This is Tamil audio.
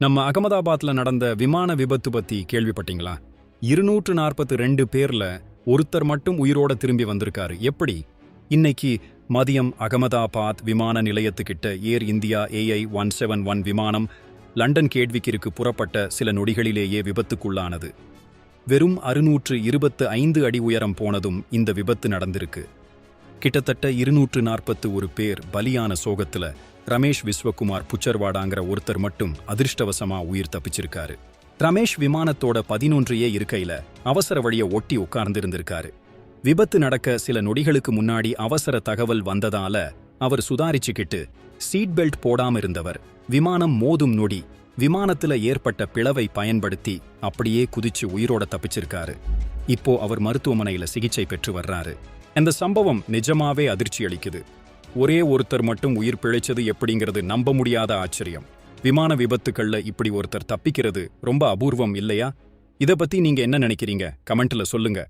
நம்ம அகமதாபாத்ல நடந்த விமான விபத்து பத்தி கேள்விப்பட்டீங்களா? இருநூற்று நாற்பத்து ரெண்டு பேர்ல ஒருத்தர் மட்டும் உயிரோட திரும்பி வந்திருக்காரு. எப்படி? இன்னைக்கு மதியம் அகமதாபாத் விமான நிலையத்துக்கிட்ட Air India AI one seven one விமானம் லண்டன் கேட்விக்கிற்கு புறப்பட்ட சில நொடிகளிலேயே விபத்துக்குள்ளானது. வெறும் அறுநூற்று இருபத்து ஐந்து அடி உயரம் போனதும் இந்த விபத்து நடந்திருக்கு. கிட்டத்தட்ட இருநூற்று நாற்பத்து ஒரு பேர் பலியான சோகத்துல ரமேஷ் விஸ்வகுமார் புச்சர்வாடாங்கிற ஒருத்தர் மட்டும் அதிர்ஷ்டவசமா உயிர் தப்பிச்சிருக்காரு. ரமேஷ் விமானத்தோட பதினொன்றையே இருக்கையில அவசர வழிய ஒட்டி உட்கார்ந்திருந்திருக்காரு. விபத்து நடக்க சில நொடிகளுக்கு முன்னாடி அவசர தகவல் வந்ததால அவர் சுதாரிச்சுக்கிட்டு சீட் பெல்ட் போடாம இருந்தவர் விமானம் மோதும் நொடி விமானத்துல ஏற்பட்ட பிளவை பயன்படுத்தி அப்படியே குதிச்சு உயிரோட தப்பிச்சிருக்காரு. இப்போ அவர் மருத்துவமனையில சிகிச்சை பெற்று வர்றாரு. இந்த சம்பவம் நிஜமாவே அதிர்ச்சி அளிக்குது. ஒரே ஒருத்தர் மட்டும் உயிர் பிழைச்சது எப்படிங்கிறது நம்ப முடியாத ஆச்சரியம். விமான விபத்துக்கள்ல இப்படி ஒருத்தர் தப்பிக்கிறது ரொம்ப அபூர்வம் இல்லையா? இத பத்தி நீங்க என்ன நினைக்கிறீங்க? கமெண்ட்ல சொல்லுங்க.